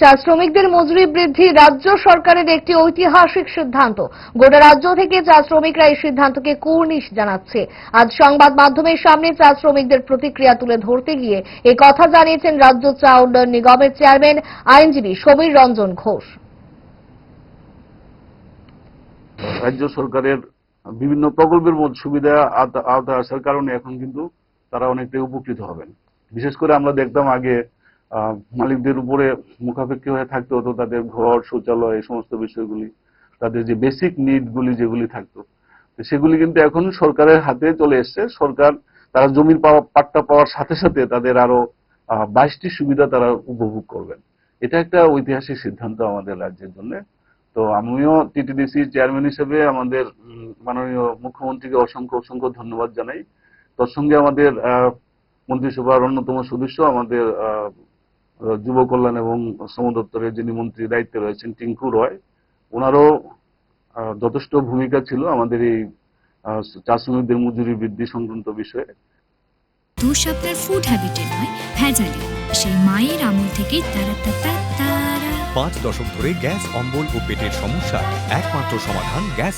চা শ্রমিকদের মজুরি বৃদ্ধি রাজ্য সরকারের একটি ঐতিহাসিক সিদ্ধান্ত। গোটা রাজ্য থেকে চা শ্রমিকরা এই সিদ্ধান্তকে কুর্নিশ জানাচ্ছে। আজ সংবাদ মাধ্যমের সামনে চা শ্রমিকদের প্রতিক্রিয়া তুলে ধরতে গিয়ে এ কথা জানিয়েছেন রাজ্য চা উন্নয়ন নিগমের চেয়ারম্যান আইনজীবী সমীর রঞ্জন ঘোষ। রাজ্য সরকারের বিভিন্ন প্রকল্পের মধ্যে সুবিধা আওতা- আওতায় আসার কারণে এখন কিন্তু তারা অনেকটাই উপকৃত হবেন। বিশেষ করে আমরা দেখতাম আগে মালিকদের উপরে মুখাপেক্ষি হয়ে থাকতে হতো তাদের ঘর, শৌচালয়, এই সমস্ত বিষয়গুলি, তাদের যে বেসিক নিড গুলি যেগুলি থাকতো সেগুলি কিন্তু এখন সরকারের হাতে চলে এসছে। সরকার, তারা জমির পাওয়া পাট্টা পাওয়ার সাথে সাথে তাদের আরও বাইশটি সুবিধা তারা উপভোগ করবেন। এটা একটা ঐতিহাসিক সিদ্ধান্ত আমাদের রাজ্যের জন্য। তো আমিও টিটিডিসি চেয়ারম্যান হিসেবে আমাদের মাননীয় মুখ্যমন্ত্রীকে অসংখ্য অসংখ্য ধন্যবাদ জানাই। তার সঙ্গে আমাদের মন্ত্রিসভার অন্যতম সদস্য আমাদের যুব কল্যাণ এবং শ্রম দপ্তরের যিনি মন্ত্রী দায়িত্বে রয়েছেন টিঙ্কু রয় ওনারও যথেষ্ট ভূমিকা ছিল আমাদের এই চা শ্রমিকদের মজুরি বৃদ্ধি সংক্রান্ত বিষয়ে। দোষ আপনার ফুড হ্যাবিটে নয় ভেজালে। সেই মায়ের আমল তারা তারা তারা। পাঁচ দশক ধরে গ্যাস অম্বল ও পেটের সমস্যা একমাত্র সমাধান গ্যাস